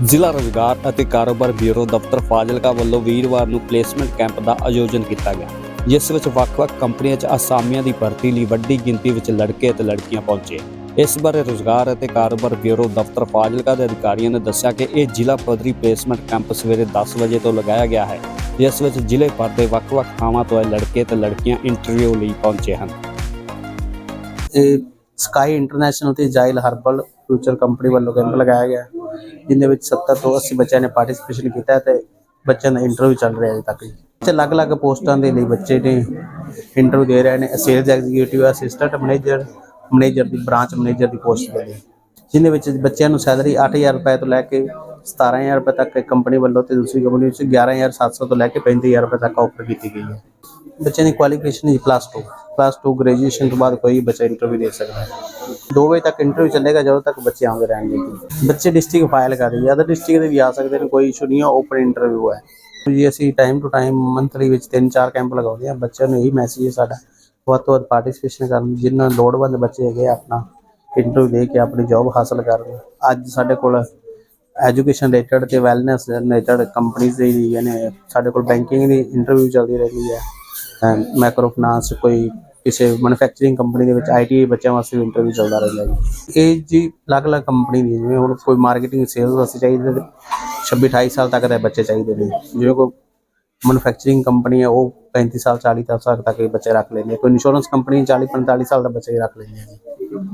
ਜ਼ਿਲ੍ਹਾ ਰੋਜ਼ਗਾਰ ਅਤੇ ਕਾਰੋਬਾਰ ਬਿਊਰੋ ਦਫ਼ਤਰ ਫਾਜ਼ਿਲਕਾ ਵੱਲੋਂ ਵੀਰਵਾਰ ਨੂੰ ਪਲੇਸਮੈਂਟ ਕੈਂਪ ਦਾ ਆਯੋਜਨ ਕੀਤਾ ਗਿਆ, ਜਿਸ ਵਿੱਚ ਵੱਖ-ਵੱਖ ਕੰਪਨੀਆਂ 'ਚ ਅਸਾਮੀਆਂ ਦੀ ਭਰਤੀ ਲਈ ਵੱਡੀ ਗਿਣਤੀ ਵਿੱਚ ਲੜਕੇ ਅਤੇ ਲੜਕੀਆਂ ਪਹੁੰਚੇ। ਇਸ ਬਾਰੇ ਰੋਜ਼ਗਾਰ ਅਤੇ ਕਾਰੋਬਾਰ ਬਿਊਰੋ ਦਫ਼ਤਰ ਫਾਜ਼ਿਲਕਾ ਦੇ ਅਧਿਕਾਰੀਆਂ ਨੇ ਦੱਸਿਆ ਕਿ ਇਹ ਜ਼ਿਲ੍ਹਾ ਪੱਧਰੀ ਪਲੇਸਮੈਂਟ ਕੈਂਪ ਸਵੇਰੇ 10 ਵਜੇ ਤੋਂ ਲਗਾਇਆ ਗਿਆ ਹੈ, ਜਿਸ ਵਿੱਚ ਜ਼ਿਲ੍ਹੇ ਭਰ ਦੇ ਵੱਖ-ਵੱਖ ਥਾਵਾਂ ਤੋਂ ਆਏ ਲੜਕੇ ਅਤੇ ਲੜਕੀਆਂ ਇੰਟਰਵਿਊ ਲਈ ਪਹੁੰਚੇ ਹਨ। ਇਹ ਸਕਾਈ ਇੰਟਰਨੈਸ਼ਨਲ ਤੇ ਜਾਇਲ ਹਰਬਲ ਫਿਊਚਰ ਕੰਪਨੀ ਵੱਲੋਂ ਕੈਂਪ ਲਗਾਇਆ ਗਿਆ। ਹੈ, ਜਿਹਦੇ ਵਿੱਚ 70 ਤੋਂ 80 ਬੱਚਿਆਂ ਨੇ ਪਾਰਟਿਸਿਪੇਸ਼ਨ ਕੀਤਾ ਹੈ ਤੇ ਬੱਚਿਆਂ ਦਾ ਇੰਟਰਵਿਊ ਚੱਲ ਰਿਹਾ ਅਜੇ ਤੱਕ ਜੀ। ਇੱਥੇ ਅਲੱਗ-ਅਲੱਗ ਪੋਸਟਾਂ ਦੇ ਲਈ ਬੱਚੇ ਨੇ ਇੰਟਰਵਿਊ ਦੇ ਰਹੇ ਨੇ sales executive assistant manager manager ਦੀ ਬ੍ਰਾਂਚ ਮੈਨੇਜਰ ਦੀ ਪੋਸਟ ਦੇ ਲਈ। ਜਿਹਦੇ ਵਿੱਚ ਬੱਚਿਆਂ ਨੂੰ ਸੈਲਰੀ 8000 ਰੁਪਏ ਤੋਂ ਲੈ ਕੇ 17000 ਰੁਪਏ ਤੱਕ ਕੰਪਨੀ ਵੱਲੋਂ ਤੇ ਦੂਸਰੀ ਕੰਪਨੀ ਵਿੱਚ 11700 ਤੋਂ ਲੈ ਕੇ 35000 ਰੁਪਏ ਤੱਕ ਆਫਰ ਕੀਤੀ ਗਈ ਹੈ। ਬੱਚਿਆਂ ਦੀ ਕੁਆਲੀਫਿਕੇਸ਼ਨ ਜੀ ਪਲੱਸ 2 ਪਲੱਸ 2 ਗ੍ਰੈਜੂਏਸ਼ਨ ਤੋਂ ਬਾਅਦ ਕੋਈ ਬੱਚਾ ਇੰਟਰਵਿਊ ਦੇ ਸਕਦਾ ਹੈ। 2 ਵਜੇ ਤੱਕ ਇੰਟਰਵਿਊ ਚੱਲੇਗਾ ਜਦੋਂ ਤੱਕ ਬੱਚੇ ਆਉਂਦੇ ਰਹਿਣਗੇ। ਬੱਚੇ ਡਿਸਟ੍ਰਿਕਟ ਫਾਈਲ ਕਰ ਰਹੀ ਹੈ। ਅਦਰ ਡਿਸਟ੍ਰਿਕਟ ਦੇ ਵੀ ਆ ਸਕਦੇ ਨੇ ਕੋਈ ਇਸ਼ੂ ਨਹੀਂ ਹੈ ਓਪਨ ਇੰਟਰਵਿਊ ਹੈ। ਜੀ ਅਸੀਂ ਟਾਈਮ ਟੂ ਟਾਈਮ ਮੰਥਲੀ ਵਿੱਚ 3-4 ਕੈਂਪ ਲਗਾਉਂਦੇ ਹਾਂ। ਬੱਚਿਆਂ ਨੂੰ ਇਹੀ ਮੈਸੇਜ ਹੈ ਸਾਡਾ ਵੱਧ ਤੋਂ ਵੱਧ ਪਾਰਟਿਸਿਪੇਸ਼ਨ ਕਰਨ ਜਿੰਨਾ ਲੋੜਵੰਦ ਬੱਚੇ ਹੈਗੇ ਆ, ਆਪਣਾ ਇੰਟਰਵਿਊ ਦੇ ਕੇ ਆਪਣੀ ਜੌਬ ਹਾਸਲ ਕਰਨ। ਅੱਜ ਸਾਡੇ ਕੋਲ ਐਜੂਕੇਸ਼ਨ ਰਿਲੇਟਡ ਤੇ ਵੈਲਨੈਸ ਰਿਲੇਟਡ ਕੰਪਨੀਆਂ ਦੇ ਹੀ ਨੇ। ਸਾਡੇ ਕੋਲ ਬੈਂਕਿੰਗ ਦੀ ਇੰਟਰਵਿਊ ਚੱਲਦੀ ਰਹਿੰਦੀ ਹੈ। ਮਾਈਕਰੋ ਫਾਈਨਾਂਸ ਕੋਈ ਕਿਸੇ ਮੈਨੂਫੈਕਚਰਿੰਗ ਕੰਪਨੀ ਦੇ ਵਿੱਚ ਆਈਟੀ ਬੱਚਿਆਂ ਵਾਸਤੇ ਇੰਟਰਵਿਊ ਚੱਲਦਾ ਰਹਿੰਦਾ ਜੀ। ਇਹ ਜੀ ਅਲੱਗ-ਅਲੱਗ ਕੰਪਨੀ ਦੀ ਹੈ, ਜਿਵੇਂ ਹੁਣ ਕੋਈ ਮਾਰਕੀਟਿੰਗ ਸੇਲਸ ਵਾਸਤੇ ਚਾਹੀਦੇ ਤੇ 26 28 ਸਾਲ ਤੱਕ ਦੇ ਬੱਚੇ ਚਾਹੀਦੇ ਨੇ। ਜਿਵੇਂ ਕੋਈ ਮੈਨੂਫੈਕਚਰਿੰਗ ਕੰਪਨੀ ਹੈ ਉਹ 35 ਸਾਲ 40 ਸਾਲ ਤੱਕ ਦੇ ਬੱਚੇ ਰੱਖ ਲੈਂਦੇ ਆ। ਕੋਈ ਇੰਸ਼ੋਰੈਂਸ ਕੰਪਨੀ 40 45 ਸਾਲ ਦਾ ਬੱਚੇ ਹੀ ਰੱਖ ਲੈਂਦੇ ਆ ਜੀ।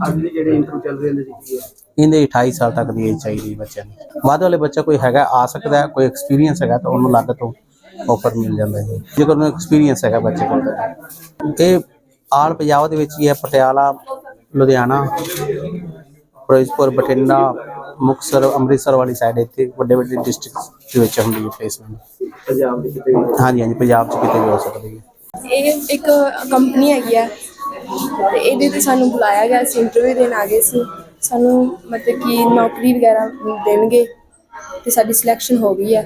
ਅੱਜ ਦੇ ਜਿਹੜੇ ਇੰਟਰਵਿਊ ਚੱਲ ਰਹੇ ਨੇ ਜੀ ਇਹਦੇ 28 ਸਾਲ ਤੱਕ ਦੀ ਏਜ ਚਾਹੀਦੀ ਹੈ ਬੱਚਿਆਂ ਨੂੰ ਬਾਅਦ ਵਾਲੇ ਬੱਚਾ ਕੋਈ ਹੈਗਾ ਆ ਸਕਦਾ ਹੈ ਕੋਈ ਐਕਸਪੀਰੀਅੰਸ ਹੈਗਾ ਤਾਂ ਉਹਨੂੰ ਲੱਗ ਤੋਂ ਆਫਰ ਮਿਲ ਜਾਂਦਾ ਹੈ ਜੇਕਰ ਉਹਨੂੰ ਐਕਸਪੀਰੀਅੰਸ ਹੈਗਾ ਬੱਚੇ ਕੋਲ। ਇਹ ਆਲ ਪੰਜਾਬ ਦੇ ਵਿੱਚ ਹੀ ਹੈ ਪਟਿਆਲਾ ਲੁਧਿਆਣਾ ਫਿਰੋਜ਼ਪੁਰ ਬਠਿੰਡਾ ਮੁਕਤਸਰ ਅੰਮ੍ਰਿਤਸਰ ਵਾਲੀ ਸਾਈਡ ਇੱਥੇ ਵੱਡੇ ਵੱਡੇ ਡਿਸਟ੍ਰਿਕਟ ਦੇ ਵਿੱਚ ਹੁੰਦੀ ਹੈ ਪਲੇਸਮੈਂਟ ਪੰਜਾਬ ਦੇ ਕਿਤੇ ਵੀ? ਹਾਂਜੀ ਹਾਂਜੀ ਪੰਜਾਬ 'ਚ ਕਿਤੇ ਵੀ ਹੋ ਸਕਦੀ ਹੈ। ਇਹ ਇੱਕ ਕੰਪਨੀ ਹੈਗੀ ਆ ਤੇ ਇਹਦੇ ਤੇ ਸਾਨੂੰ ਬੁਲਾਇਆ ਗਿਆ ਸੀ ਇੰਟਰਵਿਊ ਦੇਣ ਆ ਗਏ ਸੀ। ਸਾਨੂੰ ਮਤਲਬ ਕਿ ਨੌਕਰੀ ਵਗੈਰਾ ਦੇਣਗੇ ਤੇ ਸਾਡੀ ਸਿਲੈਕਸ਼ਨ ਹੋ ਗਈ ਹੈ